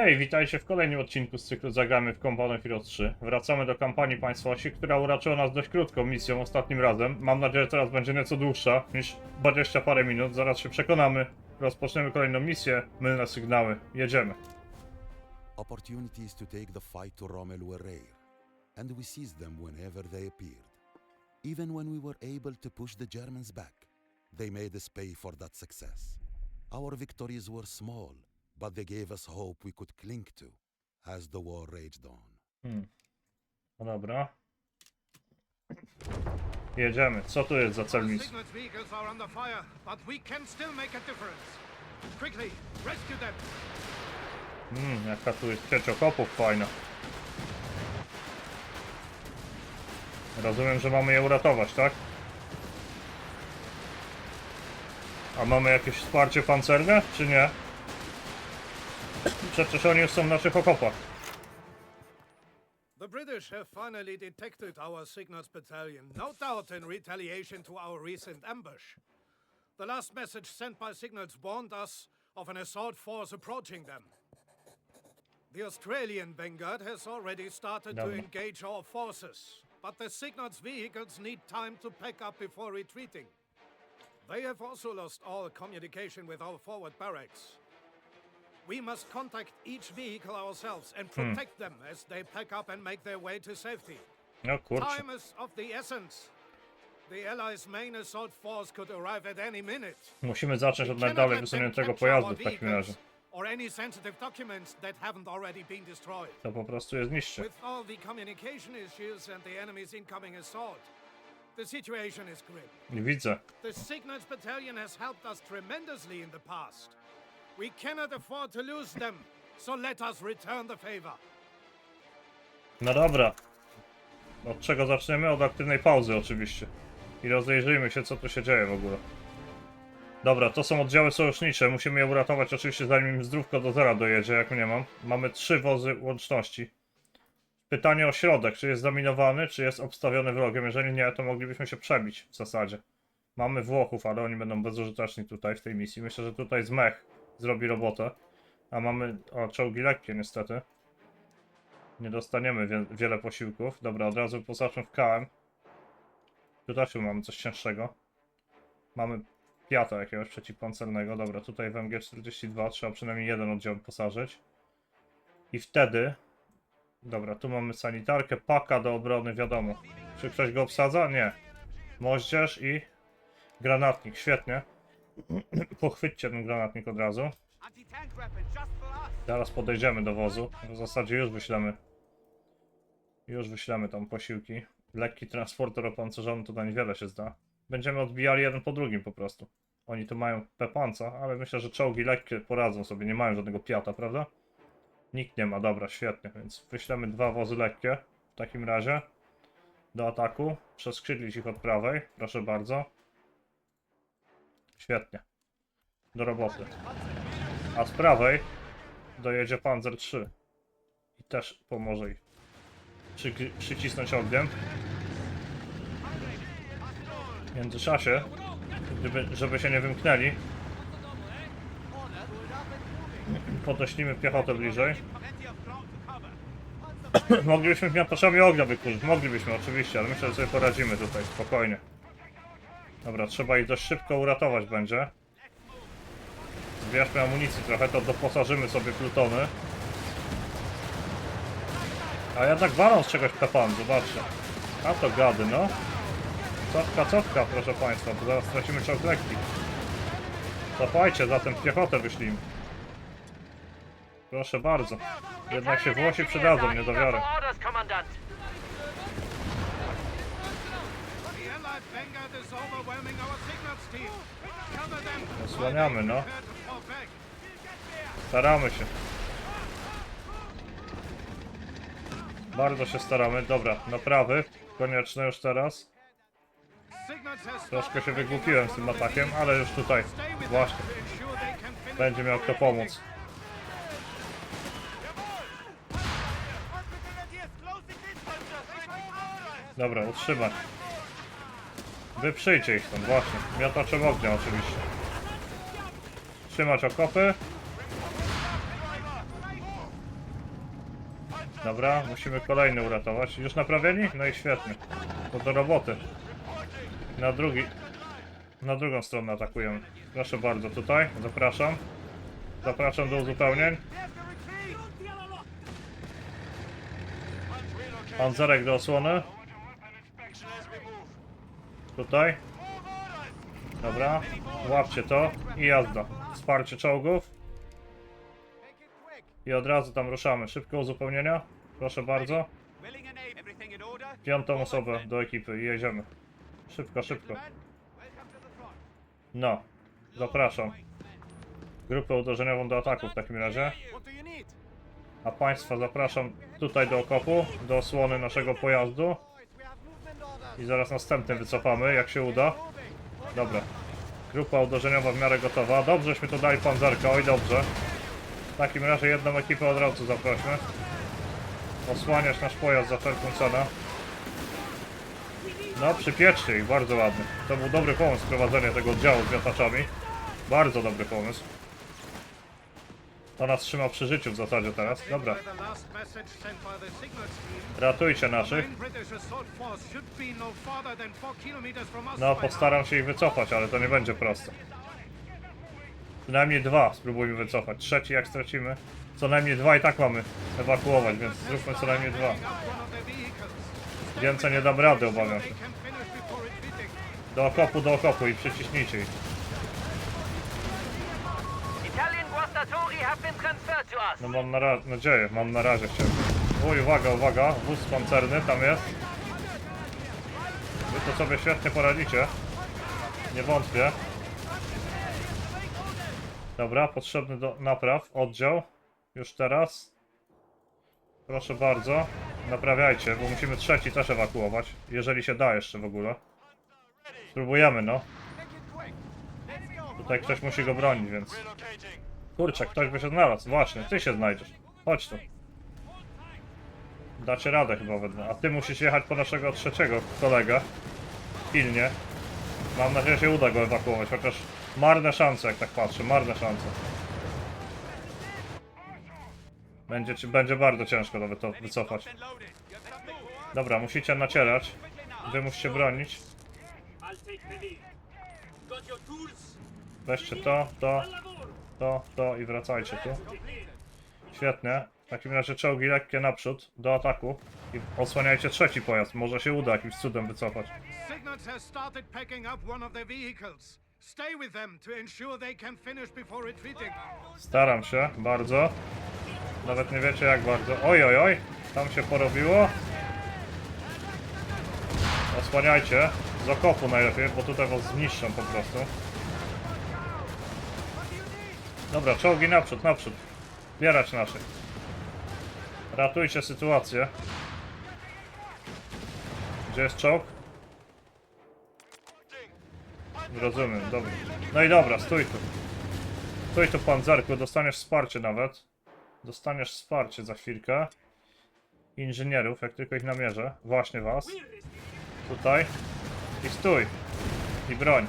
Hej, witajcie w kolejnym odcinku z cyklu Zagramy w Company Heroes 3. Wracamy do kampanii państwości, która uraczyła nas dość krótką misją ostatnim razem. Mam nadzieję, że teraz będzie nieco dłuższa niż 20 parę minut. Zaraz się przekonamy. Rozpoczniemy kolejną misję. Mylne sygnały. Jedziemy. Opportunities to take the fight to Rommel were rare, and we seized them whenever they appeared. Even when we were able to push the Germans back, they made us pay for that success. Our victories were small, but they gave us hope we could cling to as the war raged on. Hmm. No dobra. Jedziemy. Co tu jest za cel misji? Signals vehicles are under fire, but we can still make a difference. Quickly, rescue them. Hmm, jaka tu jest sieć okopów fajna. Rozumiem, że mamy je uratować, tak? A mamy jakieś wsparcie pancerne, czy nie? Przecież oni już są w naszych okopach. The British have finally detected our Signals battalion, no doubt in retaliation to our recent ambush. The last message sent by Signals warned us of an assault force approaching them. The Australian vanguard has already started to Dobra. engage our forces, but the Signals vehicles need time to pack up before retreating. They have also lost all communication with our forward barracks. We must contact each vehicle ourselves and hmm. protect them as they pack up and make their way to safety. No kurczę. Time is of the essence. The Allies' main assault force could arrive at any minute. Musimy zacząć od najdalej wysuniętego pojazdu w takim razie. Or any sensitive documents that haven't already been destroyed. To po prostu je zniszczy. With all the communication issues and the enemy's incoming assault, the situation is grim. Widzę. The Signals Battalion has helped us tremendously in the past. We cannot afford to lose them, so let us return the favor. No dobra. Od czego zaczniemy? Od aktywnej pauzy oczywiście. I rozejrzyjmy się, co tu się dzieje w ogóle. Dobra, to są oddziały sojusznicze. Musimy je uratować oczywiście zanim im zdrówko do zera dojedzie, jak nie mam. Mamy trzy wozy łączności. Pytanie o środek. Czy jest zaminowany, czy jest obstawiony wrogiem? Jeżeli nie, to moglibyśmy się przebić w zasadzie. Mamy Włochów, ale oni będą bezużyteczni tutaj w tej misji. Myślę, że tutaj zmech zrobi robotę. A mamy... O, czołgi lekkie niestety. Nie dostaniemy wie wiele posiłków. Dobra, od razu posaczmy w KM. Tu też mamy coś cięższego. Mamy Piata jakiegoś przeciwpancernego. Dobra, tutaj w MG42 trzeba przynajmniej jeden oddział posażyć. I wtedy... Dobra, tu mamy sanitarkę, paka do obrony, wiadomo. Czy ktoś go obsadza? Nie. Moździerz i granatnik, świetnie. Pochwyćcie ten granatnik od razu. Zaraz podejdziemy do wozu. W zasadzie już wyślemy. Już wyślemy tam posiłki. Lekki transporter opancerzony na niewiele się zda. Będziemy odbijali jeden po drugim po prostu. Oni tu mają pepanca, ale myślę, że czołgi lekkie poradzą sobie. Nie mają żadnego piata, prawda? Nikt nie ma, dobra, świetnie. Więc wyślemy dwa wozy lekkie w takim razie do ataku. Przeskrzydlić ich od prawej, proszę bardzo. Świetnie. Do roboty. A z prawej dojedzie Panzer 3 i też pomoże ich przy, przycisnąć ogniem. W międzyczasie, gdyby, żeby się nie wymknęli, podeślimy piechotę bliżej. Moglibyśmy w miotaczowi ognia wykurzyć, moglibyśmy oczywiście, ale myślę, że sobie poradzimy tutaj, spokojnie. Dobra, trzeba ich dość szybko uratować będzie. Zbierzmy amunicji trochę, to doposażymy sobie plutony. A jednak walą z czegoś pepan, zobaczcie. A to gady, no. Cofka, cofka, proszę państwa, bo zaraz stracimy czołg lekki. Cofajcie, zatem piechotę wyślijmy. Proszę bardzo. Jednak się Włosi przydadzą, nie orders, Osłaniamy, no. Staramy się. Bardzo się staramy. Dobra, naprawy. Konieczne już teraz. Troszkę się wygłupiłem z tym atakiem, ale już tutaj właśnie będzie miał kto pomóc. Dobra, utrzymać. Wyprzyjcie ich stąd, właśnie. Miotaczem ognia oczywiście. Trzymać okopy. Dobra, musimy kolejny uratować. Już naprawieni? No i świetnie. To do roboty. Na drugi... Na drugą stronę atakujemy. Proszę bardzo, tutaj. Zapraszam. Zapraszam do uzupełnień. Panzerek do osłony. Tutaj. Dobra. Łapcie to i jazda. Wsparcie czołgów. I od razu tam ruszamy. Szybko uzupełnienia. Proszę bardzo. Piątą osobę do ekipy i jedziemy. Szybko, szybko. No. Zapraszam. Grupę uderzeniową do ataku w takim razie. A Państwa zapraszam tutaj do okopu, do osłony naszego pojazdu. I zaraz następny wycofamy, jak się uda. Dobra. Grupa uderzeniowa w miarę gotowa. Dobrze, żeśmy to dali panzerka, oj dobrze. W takim razie jedną ekipę od razu zaprośmy. Osłaniać nasz pojazd za wszelką cenę. No, przypieczcie ich, bardzo ładny. To był dobry pomysł, prowadzenie tego oddziału z wiataczami. Bardzo dobry pomysł. To nas trzyma przy życiu w zasadzie teraz. Dobra, ratujcie naszych. no farther than 4 kilometers from us by postaram się ich wycofać, ale to nie będzie proste. Przynajmniej dwa spróbujmy wycofać. Trzeci jak stracimy. Co najmniej dwa i tak mamy ewakuować, więc zróbmy co najmniej dwa. Więcej nie dam rady, obawiam się. Do okopu, do okopu i przyciśnijcie ich. No mam na ra- nadzieję, mam na razie chciałem. Uj, uwaga, uwaga, wóz pancerny tam jest. Wy to sobie świetnie poradzicie. Nie wątpię. Dobra, potrzebny do napraw, oddział. Już teraz. Proszę bardzo. Naprawiajcie, bo musimy trzeci też ewakuować. Jeżeli się da jeszcze w ogóle. Spróbujemy, no. Tutaj ktoś musi go bronić, więc... Kurczę, ktoś by się znalazł. Właśnie, ty się znajdziesz. Chodź tu. Dacie radę chyba we dwa. A ty musisz jechać po naszego trzeciego kolegę. Pilnie. Mam nadzieję, że się uda go ewakuować, chociaż marne szanse, jak tak patrzę, marne szanse. Będzie, będzie bardzo ciężko to wyto- wycofać. Dobra, musicie nacierać. Wy musicie bronić. Weźcie to, to, to, to i wracajcie tu. Świetnie. W takim razie czołgi lekkie naprzód, do ataku. I osłaniajcie trzeci pojazd. Może się uda jakimś cudem wycofać. Signals has started packing up one of their vehicles. Stay with them to ensure they can finish before retreating. Staram się, bardzo. Nawet nie wiecie jak bardzo. Oj, oj, oj. Tam się porobiło. Osłaniajcie. Z okopu najlepiej, bo tutaj was zniszczą po prostu. Dobra, czołgi naprzód, naprzód. Bierać naszych. Ratujcie sytuację. Gdzie jest czołg? Rozumiem, dobra. No i dobra, stój tu. Stój tu panzerku, dostaniesz wsparcie nawet. Dostaniesz wsparcie za chwilkę. Inżynierów, jak tylko ich namierzę. Właśnie was. Tutaj. I stój. I broń.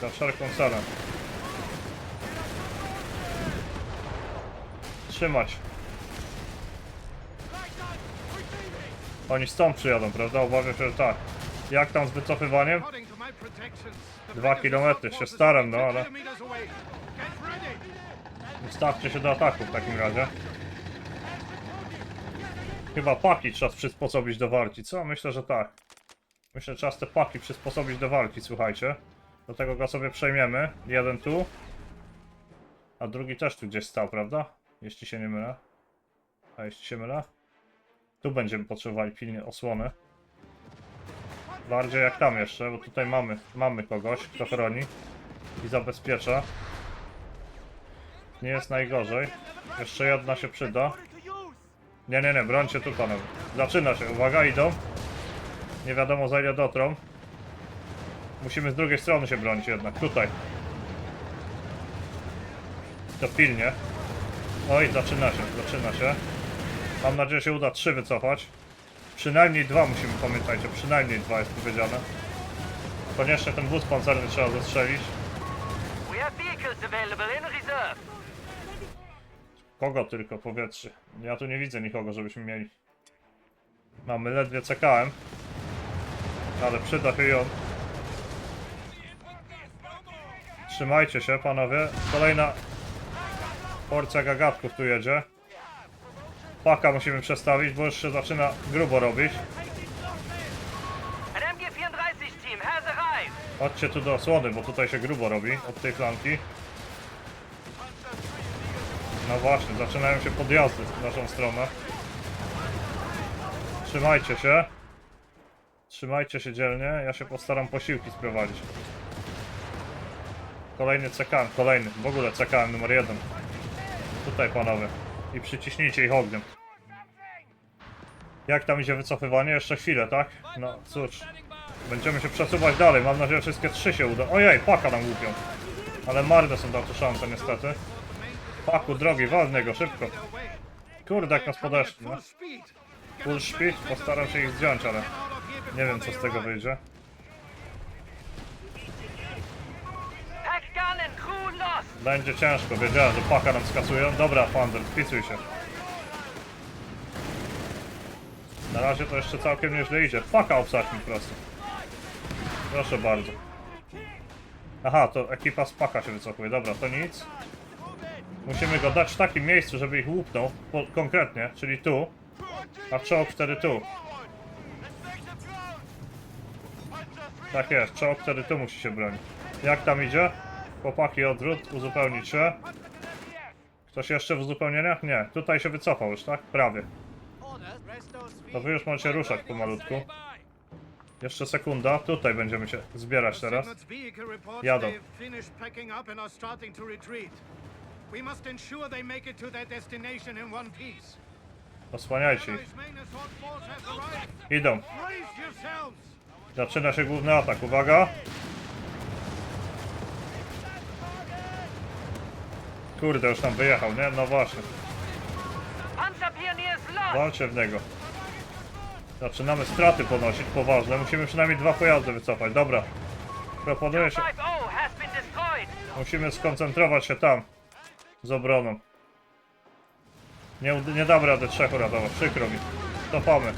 Za wszelką cenę. Trzymać. Oni stąd przyjadą, prawda? Obawiam się, że tak. Jak tam z wycofywaniem? Dwa kilometry, się staram, no, 50 ale-. Ustawcie się do ataku w takim razie. Chyba paki trzeba przysposobić do walki, co? Myślę, że tak. Myślę, że trzeba te paki przysposobić do walki, słuchajcie. Do tego go sobie przejmiemy. Jeden tu. A drugi też tu gdzieś stał, prawda? Jeśli się nie mylę. A jeśli się mylę? Tu będziemy potrzebowali pilnie osłony. Bardziej jak tam jeszcze, bo tutaj mamy, mamy kogoś, kto chroni i zabezpiecza. Nie jest najgorzej. Jeszcze jedna się przyda. Nie, nie, nie, brońcie tu panowie. Zaczyna się, uwaga, idą. Nie wiadomo za ile dotrą. Musimy z drugiej strony się bronić jednak, tutaj. To pilnie. Oj, zaczyna się, zaczyna się. Mam nadzieję, że się uda trzy wycofać. Przynajmniej dwa musimy, pamiętajcie, przynajmniej dwa jest powiedziane. Koniecznie ten wóz pancerny trzeba zastrzelić. Kogo tylko powietrze? Ja tu nie widzę nikogo, żebyśmy mieli. Mamy ledwie CKM. Ale przyda się ją. Trzymajcie się, panowie. Kolejna porcja gagatków tu jedzie. Paka musimy przestawić, bo już się zaczyna grubo robić. Ein MG-34-Team, Hase reif! Chodźcie tu do osłony, bo tutaj się grubo robi od tej flanki. No właśnie, zaczynają się podjazdy w naszą stronę. Trzymajcie się. Trzymajcie się dzielnie, ja się postaram posiłki sprowadzić. Kolejny CKM, kolejny, w ogóle CKM numer jeden. Tutaj panowie. I przyciśnijcie ich ogniem. Jak tam idzie wycofywanie? Jeszcze chwilę, tak? No cóż. Będziemy się przesuwać dalej. Mam nadzieję, że wszystkie trzy się uda. Ojej, paka nam łupią. Ale marne są tamte szanse niestety. Paku, drogi, wal w niego, szybko. Kurde, jak nas podeszli, no. Full speed, postaram się ich zdjąć, ale nie wiem co z tego wyjdzie. Będzie ciężko, wiedziałem, że paka nam skasują. Dobra, Pander, wpisuj się. Na razie to jeszcze całkiem nieźle idzie. Paka obsadźmy po prostu. Proszę bardzo. Aha, to ekipa z paka się wycofuje. Dobra, to nic. Musimy go dać w takim miejscu, żeby ich łupnął po, konkretnie, czyli tu. A czołg wtedy tu. Tak jest, czołg wtedy tu musi się bronić. Jak tam idzie? Chłopaki, odwrót, uzupełnić się. Ktoś jeszcze w uzupełnieniach? Nie, tutaj się wycofał już, tak? Prawie. To wy już możecie ruszać pomalutku. Jeszcze sekunda, tutaj będziemy się zbierać teraz. Jadą. Osłaniajcie ich. Idą. Zaczyna się główny atak, uwaga. Kurde, już tam wyjechał, nie? No właśnie. Walcie w niego. Zaczynamy straty ponosić poważne. Musimy przynajmniej dwa pojazdy wycofać. Dobra. Proponuję się. 5-0 has been destroyed! Musimy skoncentrować się tam. Z obroną. Nie, nie dam rady trzech uratować. Przykro mi. Cofamy.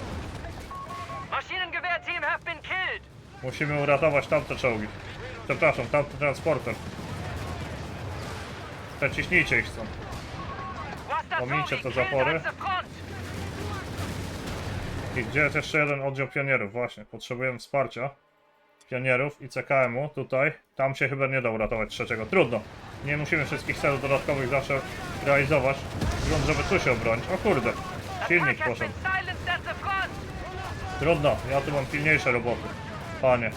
Musimy uratować tamte czołgi. Przepraszam, tamty transporter. Przeciśnijcie ich stąd. Taubi te zapory. I gdzie jest jeszcze jeden oddział pionierów? Właśnie, potrzebujemy wsparcia. Pionierów i CKM-u tutaj. Tam się chyba nie da uratować trzeciego. Trudno. Nie musimy wszystkich celów dodatkowych zawsze realizować. Grunt, żeby tu się obronić. O kurde, silnik poszedł. Trudno, ja tu mam pilniejsze roboty. Panie,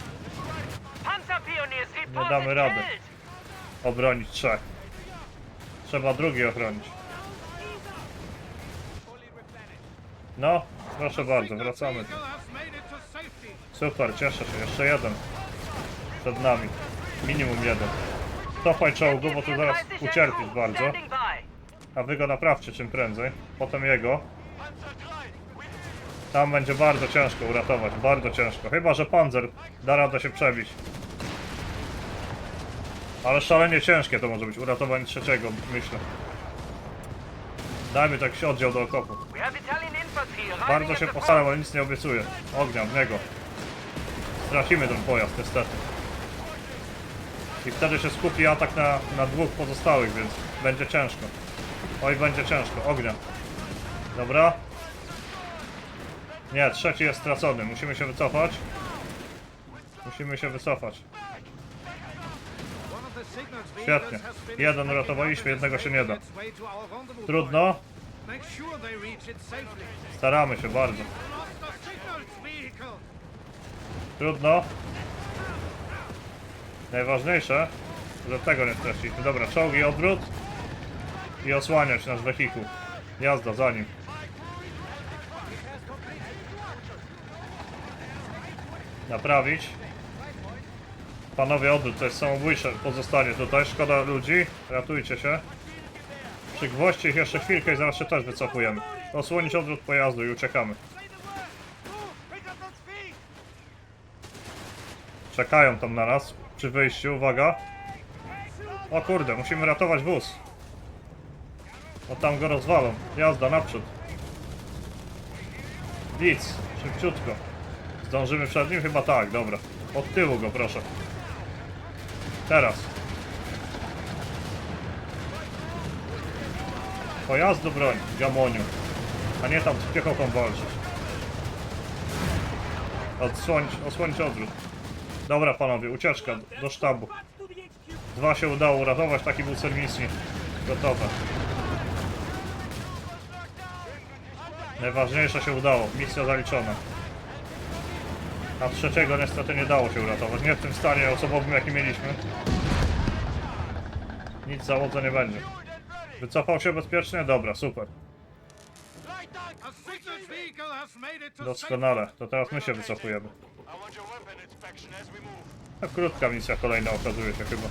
reported damy rady. obronić trzech. Trzeba drugi ochronić. No, proszę bardzo, wracamy. Super, cieszę się. Jeszcze jeden. Przed nami. Minimum jeden. Cofaj czołgu, bo tu zaraz MG-34 ucierpisz bardzo. A wy go naprawcie czym prędzej. Potem jego. Tam będzie bardzo ciężko uratować, bardzo ciężko. Chyba, że panzer da radę się przebić. Ale szalenie ciężkie to może być, uratowanie trzeciego, myślę. Dajmy tak oddział do okopu. Bardzo się postaram, ale nic nie obiecuję. Ognia w niego. Stracimy ten pojazd, niestety. I wtedy się skupi atak na, na dwóch pozostałych, więc będzie ciężko. Oj, będzie ciężko. Ognia. Dobra. Nie, trzeci jest stracony. Musimy się wycofać. Musimy się wycofać. Świetnie. Jeden and jednego się nie da. Trudno. Staramy się bardzo. Trudno. Najważniejsze, że tego nie straciliśmy. Dobra, czołgi odwrót i osłaniać nasz wehikuł. Jazda za nim. Naprawić. Panowie odwrót, to jest samobójcze pozostanie tutaj. Szkoda ludzi, ratujcie się. Przygwoźcie ich jeszcze chwilkę i zaraz się też wycofujemy. Osłonić odwrót pojazdu i uciekamy. Czekają tam na nas przy wyjściu, uwaga. O kurde, musimy ratować wóz. O tam go rozwalą. Jazda naprzód. Nic, szybciutko. Zdążymy przed nim? Chyba tak, dobra. Od tyłu go proszę. Teraz. Pojazdu broń, gamoniu. A nie tam z piechotą walczyć. Odsłonić, osłonić odwrót. Dobra panowie, ucieczka do sztabu. Dwa się udało uratować, taki był misji. Gotowe. Najważniejsze się udało, misja zaliczona. A trzeciego niestety nie dało się uratować. Nie w tym stanie osobowym jaki mieliśmy. Nic załodze nie będzie. Wycofał się bezpiecznie? Dobra, super. A Doskonale. To teraz my się wycofujemy. To krótka misja kolejna okazuje się chyba.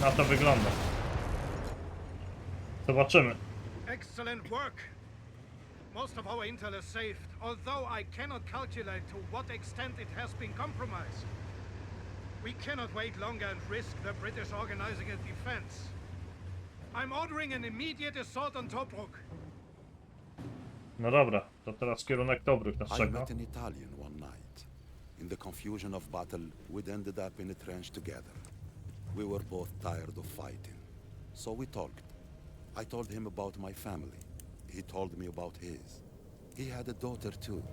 Na to wygląda. Zobaczymy. Excellent work. Most of our intel is saved, although I cannot calculate to what extent it has been compromised. We cannot wait longer and risk the British organizing a defense. I'm ordering an immediate assault on Tobruk. No dobra, to teraz kierunek Tobruk nas I czeka. met an Italian one night. In the confusion of battle, we'd ended up in a trench together. We were both tired of fighting, so we talked. I told him about my family. He told me about his. He had a daughter too.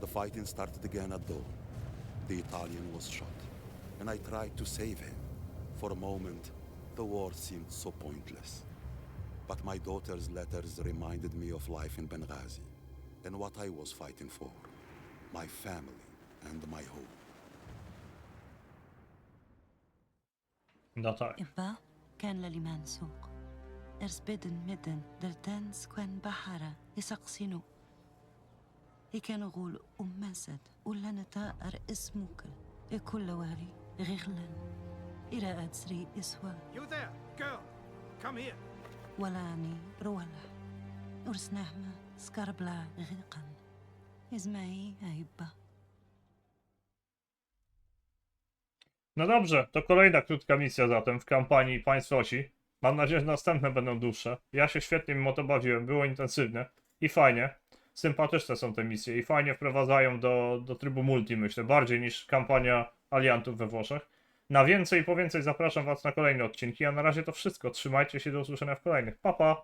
The fighting started again at dawn. The Italian was shot, and I tried to save him. For a moment, the war seemed so pointless. But my daughter's letters reminded me of life in Benghazi and what I was fighting for my family and my home. No tak. إبا كان لليمان سوق بدن مدن دلتان سكوان بحرة يسقسينو. كانوا غول أم مسد ولا نتاقر اسمك كل واري غغلن إلى أدسري إسوا. You there, girl. Come here. ولاني رولا ورس نهمة سكربلا غيقن. إزمعي أيبا. No dobrze, to kolejna krótka misja zatem w kampanii Państw Osi. Mam nadzieję, że następne będą dłuższe. Ja się świetnie mimo to bawiłem, było intensywne i fajnie. Sympatyczne są te misje i fajnie wprowadzają do, do trybu multi, myślę, bardziej niż kampania Aliantów we Włoszech. Na więcej i po więcej zapraszam Was na kolejne odcinki, a na razie to wszystko. Trzymajcie się, do usłyszenia w kolejnych. Pa, pa!